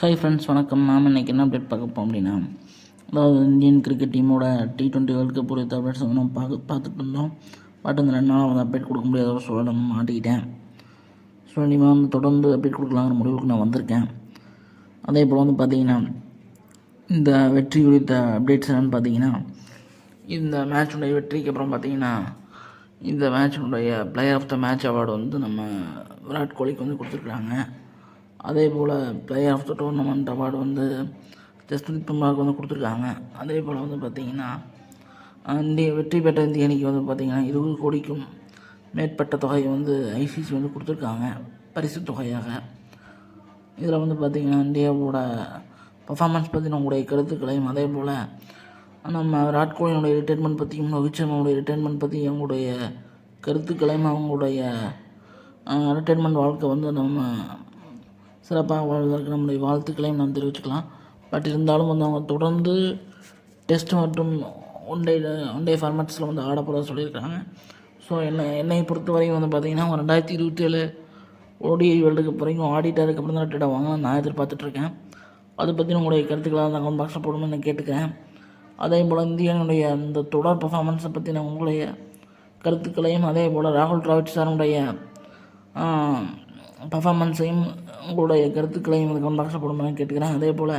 Hi friends வணக்கம். நாம் இன்றைக்கி என்ன அப்டேட் பார்க்க போகிறோம் அப்படின்னா அதாவது இந்தியன் கிரிக்கெட் டீமோட டி டுவெண்ட்டி வேர்ல்டு கப் குறித்த அப்டேட்ஸ் வந்து நம்ம பார்க்க பார்த்துட்டு இருந்தோம். பட் இந்த ரெண்டு நாள் வந்து அப்டேட் கொடுக்க முடியாத ஒரு சூழல் வந்து மாட்டிக்கிட்டேன். ஸோ இனிமேல் வந்து தொடர்ந்து அப்டேட் கொடுக்கலாங்கிற முடிவுக்கு நான் வந்திருக்கேன். அதே போல் வந்து பார்த்தீங்கன்னா இந்த வெற்றி குறித்த அப்டேட்ஸ் என்னென்னு பார்த்தீங்கன்னா இந்த மேட்சுடைய வெற்றிக்கு அப்புறம் பார்த்தீங்கன்னா இந்த மேட்சினுடைய player of the match award வந்து நம்ம விராட் கோலிக்கு வந்து கொடுத்துருக்குறாங்க. அதே போல் player of the tournament award வந்து ஜஸ்பிரீத் பும்ராவுக்கு வந்து கொடுத்துருக்காங்க. அதே போல் வந்து பார்த்திங்கன்னா இந்திய வெற்றி பெற்ற இந்திய அணிக்கு வந்து பார்த்திங்கன்னா இருபது கோடிக்கும் மேற்பட்ட தொகையை வந்து ஐசிசி வந்து கொடுத்துருக்காங்க. பரிசு தொகையாக. இதில் வந்து பார்த்திங்கன்னா இந்தியாவோட பர்ஃபார்மன்ஸ் பற்றின உங்களுடைய கருத்துக்களையும் அதே போல் நம்ம விராட் கோலியினுடைய ரிட்டைர்மெண்ட் பற்றியும் ரோஹித் சர்மாவுடைய ரிட்டைர்மெண்ட் பற்றி அவங்களுடைய கருத்துக்களையும் அவங்களுடைய ரிட்டைர்மெண்ட் வாழ்க்கை வந்து நம்ம சிறப்பாக வாழ்வதற்கு நம்முடைய வாழ்த்துக்களையும் நாம் தெரிவிச்சுக்கலாம். பட் இருந்தாலும் வந்து அவங்க தொடர்ந்து டெஸ்ட் மற்றும் ஒன் டே ஒன் டே ஃபார்மேட்ஸில் வந்து ஆட போகிறதா சொல்லியிருக்காங்க ஸோ என்னை என்னை பொறுத்த வரைக்கும் வந்து பார்த்திங்கன்னா அவங்க ரெண்டாயிரத்தி இருபத்தி ஏழு ஓடிஐ வேர்ல்டு கப் வரைக்கும் ஆடிட்டு அதுக்கப்புறம் தான் ரிட்டையர்ட் ஆவாங்க நான் எதிர்பார்த்துட்ருக்கேன். அதை பற்றி உங்களுடைய கருத்துக்களாக அந்த கமெண்ட் பாக்ஸில் போடணும்னு நான் கேட்டுக்கிறேன். அதே போல் இந்தியனுடைய அந்த தொடர் பர்ஃபார்மன்ஸை பற்றி நான் உங்களுடைய கருத்துக்களையும் அதே போல் ராகுல் டிராவிட் சாருடைய பர்ஃபார்மன்ஸையும் உங்களுடைய கருத்துக்களையும் இந்த கமெண்ட் பாக்ஸில் கேட்டுக்கிறேன். அதே போல்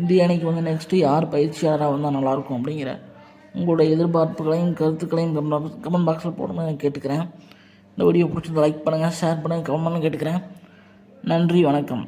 இந்திய அணிக்கு வந்து நெக்ஸ்ட்டு யார் பயிற்சியாளராக வந்தால் நல்லாயிருக்கும் அப்படிங்கிற உங்களுடைய எதிர்பார்ப்புகளையும் கருத்துக்களையும் கமெண்ட் கமெண்ட் பாக்ஸில் போடணும்னு கேட்டுக்கிறேன். இந்த வீடியோ பிடிச்சிருந்தா லைக் பண்ணுங்கள் ஷேர் பண்ணுங்கள் கமெண்ட் பண்ணுங்கள் கேட்டுக்கிறேன். நன்றி வணக்கம்.